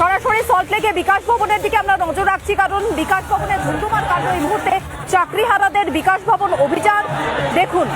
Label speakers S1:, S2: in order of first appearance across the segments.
S1: সরাসরি সল্টলেকে বিকাশ ভবনের দিকে আমরা নজর রাখছি, কারণ বিকাশ ভবনে ধুমধুমার কারণ এই মুহূর্তে চাকরিহারাদের বিকাশ ভবন অভিযান। দেখুন।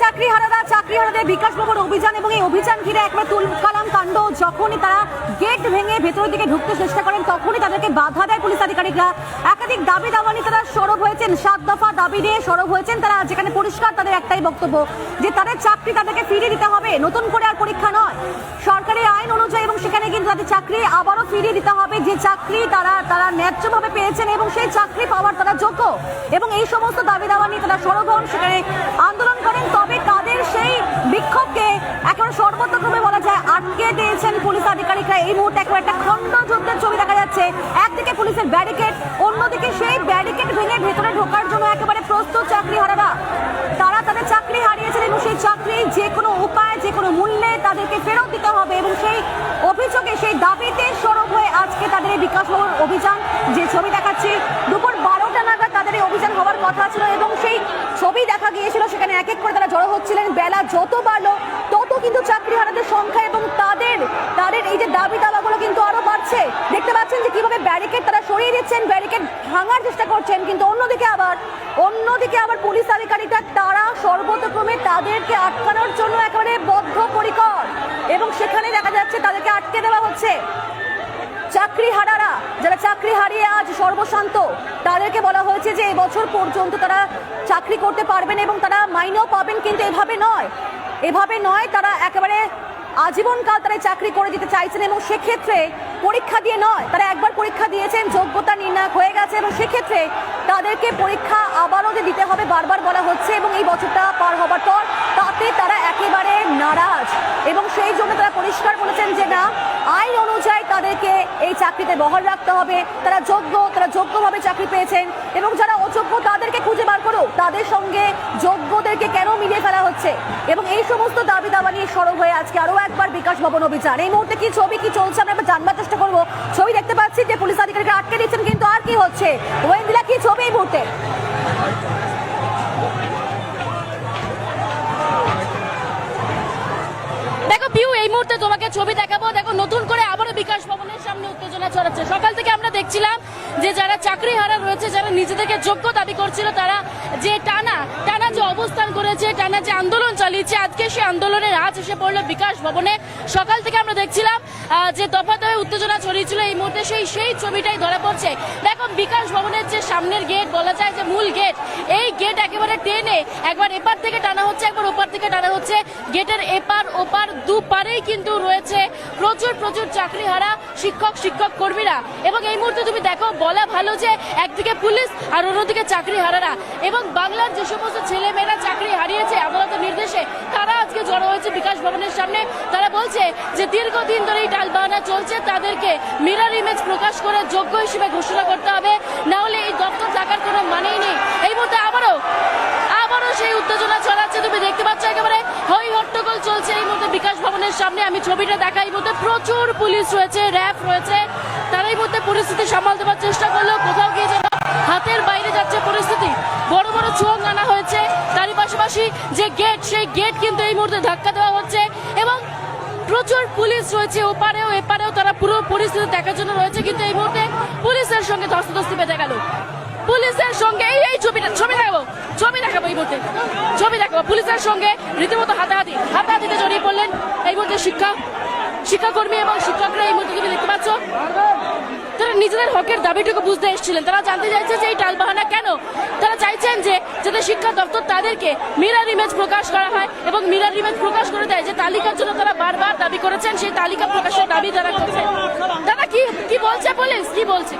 S1: চাকরি হারারা চাকরি হারাদের বিকাশ ভবন অভিযান এবং এই অভিযান ঘিরে একবার তুলকালাম কাণ্ড। যখনই তারা গেট ভেঙে ভেতরের দিকে ঢুকতে চেষ্টা করেন, তখনই তাদেরকে বাধা দেয় পুলিশ আধিকারিকরা। একাধিক দাবি নিয়ে তারা সরব হয়েছেন, সাত দফা দাবি নিয়ে সরব হয়েছেন তারা, যেখানে পরিষ্কার তাদের একটাই বক্তব্য, যে তাদের চাকরি তাদেরকে ফিরিয়ে দিতে হবে, নতুন করে আর পরীক্ষা নয়। সরকারি আইন অনুযায়ী এবং সেখানে কিন্তু তাদের চাকরি আবারও ফিরিয়ে দিতে হবে, যে চাকরি তারা তারা ন্যায্যভাবে পেয়েছেন এবং সেই চাকরি পাওয়ার তারা যোগ্য। এবং এই সমস্ত দাবি নিয়ে তারা সরব হন, সেখানে আন্দোলন একেবারে বলা যায় আটকে দিয়েছেন পুলিশ আধিকারিকরা। এই মুহূর্তে একেবারে একটা খণ্ড যুদ্ধের ছবি দেখা যাচ্ছে। একদিকে পুলিশের ব্যারিকেড, অন্যদিকে সেই ব্যারিকেড ভেঙে ভেতরে ঢোকার জন্য একেবারে প্রস্তুত চাকরি হারারা তারা তাদের চাকরি হারিয়েছেন এবং সেই চাকরি যে কোনো উপায়, যে কোনো মূল্যে তাদেরকে ফেরত দিতে হবে এবং সেই অভিযোগে, সেই দাবিতে সরব হয়ে আজকে তাদের এই বিকাশ ভবন অভিযান যে ছবি দেখাচ্ছি। দুপুর বারোটা নাগাদ তাদের এই অভিযান হওয়ার কথা ছিল এবং সেই ছবি দেখা গিয়েছিল এক করে তারা জড়ো হচ্ছিলেন। বেলা যত বাড়লো, তত কিন্তু চাকরি হারাদের সংখ্যা এবং তাদের তাদের এই যে দাবি দাবাগুলো কিন্তু আরও বাড়ছে। দেখতে পাচ্ছেন যে কীভাবে ব্যারিকেড তারা সরিয়ে দিচ্ছেন ব্যারিকেড ভাঙার চেষ্টা করছেন, কিন্তু অন্যদিকে আবার অন্যদিকে আবার পুলিশ আধিকারিকরা, তারা সর্বতক্রমে তাদেরকে আটকানোর জন্য একেবারে বদ্ধপরিকর। এবং সেখানে দেখা যাচ্ছে তাদেরকে আটকে দেওয়া হচ্ছে। চাকরি হারারা চাকরি হারিয়ে আজ সর্বশান্ত। তাদেরকে বলা হয়েছে যে এবছর পর্যন্ত তারা চাকরি করতে পারবেন এবং তারা মাইনেও পাবেন, কিন্তু এভাবে নয়। এভাবে নয়, তারা একেবারে আজীবনকাল তারা চাকরি করে দিতে চাইছেন এবং সেক্ষেত্রে পরীক্ষা দিয়ে নয়, তারা একবার পরীক্ষা দিয়েছেন, যোগ্যতা নির্ণায়ক হয়ে গেছে এবং সেক্ষেত্রে তাদেরকে পরীক্ষা আবারও যে দিতে হবে বারবার বলা হচ্ছে এবং এই বছরটা পার হবার পর তাতে তারা একেবারে নারাজ এবং সেই জন্য তারা পরিষ্কার বলেছেন যে না, আইন তাদেরকে এই চাকরিতে বহাল রাখতে হবে। তারা যোগ্য, তারা যোগ্যভাবে চাকরি পেয়েছেন এবং যারা অযোগ্য তাদেরকে খুঁজে বার করো তাদের সঙ্গে যোগ্যদেরকে কেন মিলিয়ে ফেলা হচ্ছে? এবং এই সমস্ত দাবি দাবা নিয়ে সরব হয়ে আজকে আরও একবার বিকাশ ভবন অভিযান। এই মুহূর্তে কি ছবি, কি চলছে আমরা জানবার চেষ্টা করব। ছবি দেখতে পাচ্ছি যে পুলিশ আধিকারিকরা আটকে দিচ্ছেন, কিন্তু আর কি হচ্ছে? ওয়েন্দিলা
S2: ছড়াচ্ছে সকাল থেকে আমরা দেখছিলাম যে যারা চাকরি হারা রয়েছে, যারা নিজেদেরকে যোগ্য দাবি করছিল, তারা যে টানা টানা যে অবস্থান করেছে, টানা যে আন্দোলন চালিয়েছে, আজকে সেই আন্দোলনের আজ এসে পড়ল বিকাশ ভবনে। সকাল থেকে আমরা দেখছিলাম যে দফা দফায় উত্তেজনা ছড়িয়েছিল, এই মুহূর্তে সেই সেই ছবিটাই ধরা পড়ছে। দেখো, বিকাশ ভবনের যে সামনের গেট বলা যায় যে মূল গেট এই গেট একেবারে টেনে একবার এপার থেকে টানা হচ্ছে, একবার ওপার থেকে টানা হচ্ছে। গেটের এপার, ওপার, দুপারেই কিন্তু রয়েছে প্রচুর প্রচুর চাকরি হারা শিক্ষক শিক্ষক কর্মীরা। এবং এই মুহূর্তে তুমি দেখো বলা ভালো যে একদিকে পুলিশ আর অন্যদিকে চাকরি হারারা এবং বাংলার যে সমস্ত ছেলে মেয়েরা চাকরি হারিয়েছে আদালতের নির্দেশে, তারা আজকে জড়ো হয়েছে বিকাশ ভবনের সামনে। তারা বলছে যে দীর্ঘদিন ধরে এই টালবাহানা চলছে, তাদেরকে মিরার ইমেজ প্রকাশ করে যোগ্য হিসেবে ঘোষণা করতে হবে। না হলে এই দপ্তর থাকার কোনো মানেই নেই। এই মুহূর্তে আবারও আবারও সেই উত্তেজনা ছড়াচ্ছে। তুমি দেখতে পাচ্ছ একেবারে হই হট্টগোল চলছে এই মুহূর্তে বিকাশ ভবনের সামনে। আমি ছবিটা দেখাই এই প্রচুর পুলিশ রয়েছে র্যাব রয়েছে। তারা এই মুহূর্তে পরিস্থিতি সামাল দেওয়ার চেষ্টা করলেও কোথাও গিয়ে যেন হাতের বাইরে যাচ্ছে পরিস্থিতি। বড় বড় চোখ আনা হয়েছে। তারই পাশাপাশি যে গেট, সেই গেট কিন্তু এই মুহূর্তে ধাক্কা দেওয়া হচ্ছে এবং প্রচুর পুলিশ রয়েছে ওপারেও, এপারেও তারা পুরো পরিস্থিতি দেখার জন্য রয়েছে। কিন্তু এই মুহূর্তে পুলিশের সঙ্গে ধস্তাধস্তি বেঁধে গেল। পুলিশের সঙ্গে, এই এই ছবিটা ছবি দেখাবো ছবি দেখাবো এই মুহূর্তে, ছবি দেখাবো। পুলিশের সঙ্গে রীতিমতো হাতাহাতি, হাতাহাতিতে জড়িয়ে পড়লেন এই মুহূর্তে শিক্ষা, শিক্ষাকর্মী এবং শিক্ষকরা এই মুহূর্তে তুমি দেখতে পাচ্ছ। তারা নিজেদের হকের দাবিটুকু বুঝতে এসেছিলেন। তারা জানতে চাইছে যে এই টালবাহানা কেন? তারা চাইছেন যে যাতে শিক্ষা দপ্তর তাদেরকে মিরার ইমেজ প্রকাশ করা হয় এবং মিরার ইমেজ প্রকাশ করে দেয়। যে তালিকার জন্য তারা বারবার দাবি করেছেন, সেই তালিকা প্রকাশের দাবি তারা করছেন দাদা কি কি বলছে পুলিশ? কি বলছে?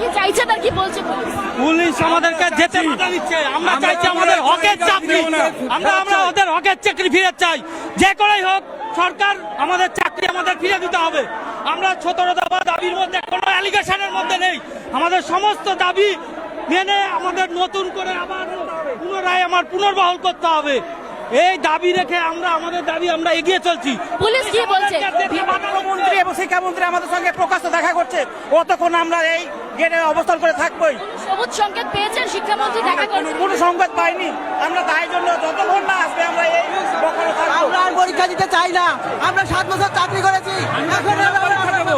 S2: কি চাইছে তার কি বলছে পুলিশ?
S3: পুলিশ আমাদেরকে যেতে বাধা দিচ্ছে। আমরা চাইছি আমাদের হকের চাকরি আমরা আমরা ওদের হকের চাকরি ফিরে চাই। যে করেই হোক সরকার আমাদের চাকরি আমাদের ফিরে দিতে হবে। আমরা সতেরো দাবির মধ্যে কোনো অ্যালিগেশনের মধ্যে নেই। আমাদের সমস্ত দাবি মেনে আমাদের নতুন করে আবার পুনরায় আমার পুনর্বহল করতে হবে। এই দাবি রেখে আমরা আমাদের দাবি আমরা এগিয়ে চলছি।
S2: পুলিশ কি বলছে?
S4: মন্ত্রী এবং শিক্ষামন্ত্রী আমাদের সঙ্গে প্রকাশ্য দেখা করছে। অতক্ষণ আমরা এই গেটে অবস্থান করে থাকবোই।
S2: সবুজ সংকেত পেয়েছেন শিক্ষামন্ত্রী দেখা করছেন।
S4: কোনো সংবাদ পাইনি। আমরা তাই জন্য যতক্ষণ না আসবে আমরা এই
S5: আমরা আর পরীক্ষা দিতে চাই না। আমরা সাত বছর চাকরি করেছি। এখন আমরা পরীক্ষা দেবো।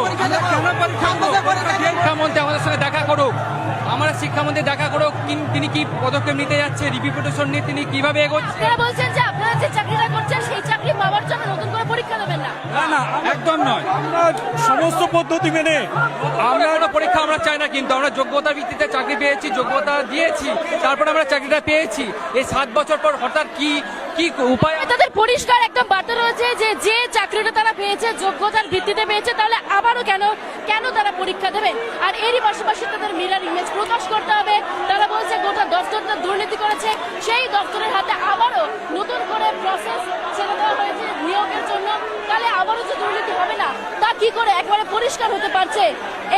S5: সাত বছর পরীক্ষা
S6: মধ্যে দেখা করো কিন- তিনি কি পদক্ষেপ নিতে যাচ্ছে রিপিটেশন নিয়ে তিনি কীভাবে এগোচ্ছেন
S2: আপনারা বলছেন যে আপনারা যে চাকরিটা করছেন সেই চাকরি পাওয়ার জন্য নতুন করে পরীক্ষা দেবেন না।
S6: না না একদম নয়।
S3: সমস্ত পদ্ধতি মেনে
S6: আমরা কোনো পরীক্ষা আমরা চাই না কিন্তু আমরা যোগ্যতার ভিত্তিতে চাকরি পেয়েছি যোগ্যতা দিয়েছি তারপরে আমরা চাকরিটা পেয়েছি। এই সাত বছর পর হঠাৎ কি কি উপায়?
S2: তাদের পরিষ্কার একদম বার্তা রয়েছে যে যে চাকরিটা তারা পেয়েছে, যোগ্যতার ভিত্তিতে পেয়েছে, তাহলে আবারও কেন কেন তারা পরীক্ষা দেবে? আর এরই পাশাপাশি তাদের মিরার ইমেজ প্রকাশ করতে হবে। তারা বলছে, গোটা দপ্তরটা দুর্নীতি করেছে, সেই দপ্তরের হাতে আবারও নতুন করে প্রসেস ছেড়ে দেওয়া হয়েছে নিয়োগের জন্য তাহলে আবারও যে দুর্নীতি হবে না তা কি করে একবারে পরিষ্কার হতে পারছে।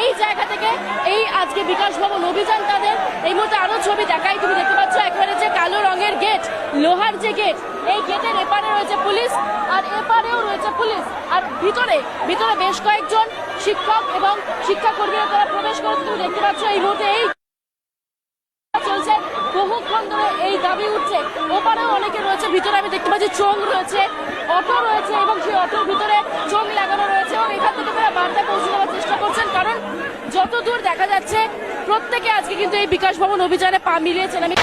S2: এই জায়গা থেকে এই আজকে বিকাশ ভবন অভিযান তাদের। এই মুহূর্তে আরও ছবি দেখাই, তুমি দেখতে পাচ্ছ একবারে যে কালো রঙের গেট, লোহার যে গেট, এই গেটের এপারে রয়েছে পুলিশ আর এপারেও রয়েছে পুলিশ। আর ভিতরে ভিতরে বেশ কয়েকজন শিক্ষক এবং শিক্ষাকর্মীরা তারা প্রবেশ করছে। তুমি দেখতে পাচ্ছ এই মুহূর্তে এই চলছে। বহুক্ষণ ধরে এই দাবি উঠছে। ওপারেও অনেকে রয়েছে, ভিতরে আমি দেখতে পাচ্ছি চোং রয়েছে। অটো রয়েছে এবং সেই অটোর ভিতরে চোং লাগানো রয়েছে এবং এখান থেকে তারা বার্তা পৌঁছে দেওয়ার চেষ্টা করছেন। কারণ যতদূর দেখা যাচ্ছে, প্রত্যেকে আজকে কিন্তু এই বিকাশ ভবন অভিযানে পা মিলিয়েছেন। আমি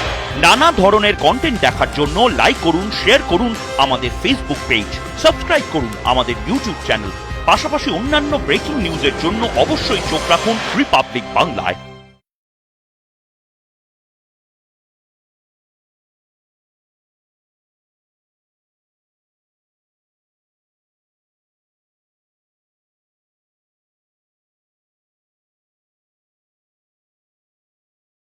S7: নানা ধরনের কন্টেন্ট দেখার জন্য লাইক করুন শেয়ার করুন আমাদের ফেসবুক পেজ সাবস্ক্রাইব করুন আমাদের ইউটিউব চ্যানেল পাশাপাশি অন্যান্য ব্রেকিং নিউজের জন্য অবশ্যই চোখ রাখুন রিপাবলিক বাংলায়